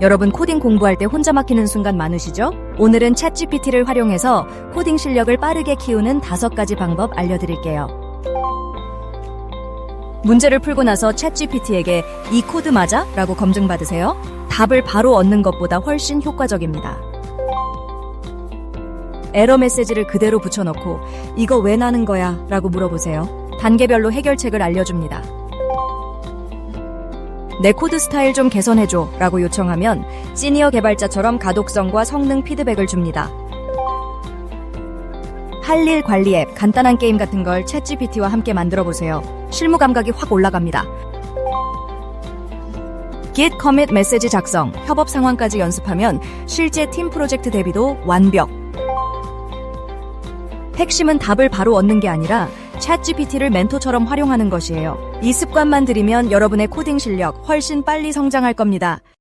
여러분 코딩 공부할 때 혼자 막히는 순간 많으시죠? 오늘은 챗GPT를 활용해서 코딩 실력을 빠르게 키우는 다섯 가지 방법 알려드릴게요. 문제를 풀고 나서 챗GPT에게 이 코드 맞아? 라고 검증받으세요. 답을 바로 얻는 것보다 훨씬 효과적입니다. 에러 메시지를 그대로 붙여넣고 이거 왜 나는 거야? 라고 물어보세요. 단계별로 해결책을 알려줍니다. 내 코드 스타일 좀 개선해줘 라고 요청하면 시니어 개발자처럼 가독성과 성능 피드백을 줍니다. 할 일 관리 앱, 간단한 게임 같은 걸 챗GPT와 함께 만들어 보세요. 실무 감각이 확 올라갑니다. Git commit 메시지 작성, 협업 상황까지 연습하면 실제 팀 프로젝트 대비도 완벽. 핵심은 답을 바로 얻는 게 아니라 챗GPT를 멘토처럼 활용하는 것이에요. 이 습관만 들이면 여러분의 코딩 실력 훨씬 빨리 성장할 겁니다.